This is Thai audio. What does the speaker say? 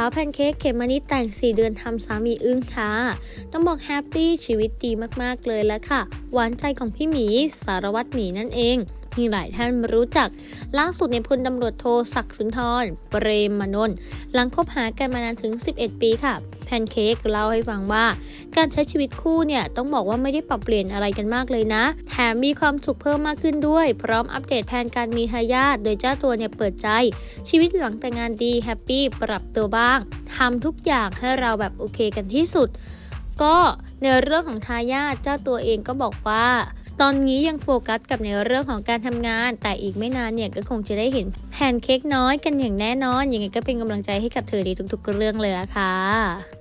าวแพนเค้กเขมมะนิดแต่ง 4 เดือนทำสามีอึ้งค่ะ ต้องบอกแฮปปี้ชีวิตดีมากๆเลยแล้วค่ะ หวานใจของพี่หมี สารวัตรหมีนั่นเองมีหลายท่านรู้จัก ล่าสุดในพลตำรวจโทศักดิ์สุนทร เปรมมนนท์หลังคบหากันมานานถึง 11 ปีค่ะ แพนเค้กเล่าให้ฟังว่า การใช้ชีวิตคู่เนี่ยต้องบอกว่าไม่ได้ปรับเปลี่ยนอะไรกันมากเลยนะ แถมมีความสุขเพิ่มมากขึ้นด้วย พร้อมอัปเดตแผนการมีทายาทโดยเจ้าตัวเนี่ยเปิดใจ ชีวิตหลังแต่งงานดีแฮปปี้ปรับตัวบ้างทำทุกอย่างให้เราแบบโอเคกันที่สุด ก็ในเรื่องของทายาทเจ้าตัวเองก็บอกว่าตอนนี้ยังโฟกัสกับในเรื่องของการทำงาน แต่อีกไม่นานเนี่ยก็คงจะได้เห็นแพนเค้กน้อยกันอย่างแน่นอน ยังไงก็เป็นกำลังใจให้กับเธอในทุกๆเรื่องเลยละค่ะ